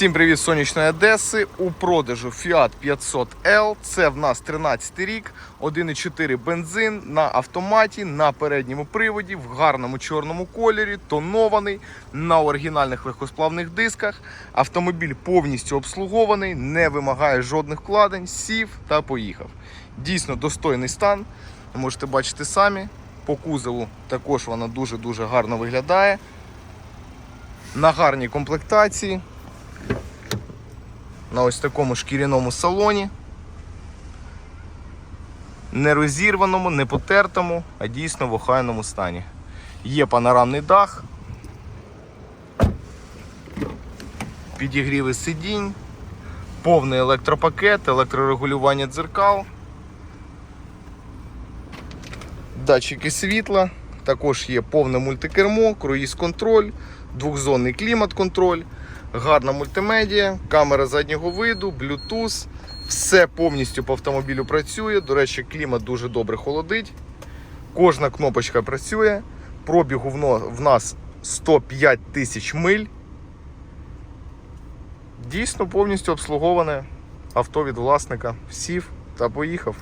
Всім привіт сонячної Одеси. У продажу Fiat 500L. Це в нас 13 рік, 1,4 бензин на автоматі, на передньому приводі, в гарному чорному кольорі, тонований, на оригінальних легкосплавних дисках. Автомобіль повністю обслугований, не вимагає жодних вкладень, сів та поїхав. Дійсно достойний стан. Можете бачити самі. По кузову також вона дуже-дуже гарно виглядає. На гарній комплектації на ось такому шкіряному салоні. Не розірваному, не потертому, а дійсно в охайному стані. Є панорамний дах, підігріви сидінь, повний електропакет, електрорегулювання дзеркал, датчики світла, також є повне мультикермо, круїз-контроль, двохзонний клімат-контроль. Гарна мультимедіа, камера заднього виду, Bluetooth. Все повністю по автомобілю працює. До речі, клімат дуже добре холодить. Кожна кнопочка працює. Пробігу в нас 105 тисяч миль. Дійсно повністю обслуговане авто від власника. Сів та поїхав.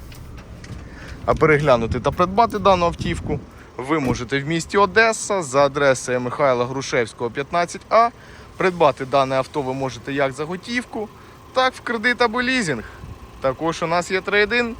А переглянути та придбати дану автівку ви можете в місті Одеса за адресою Михайла Грушевського 15А. Придбати дане авто ви можете як за готівку, так в кредит або лізинг. Також у нас є трейдин.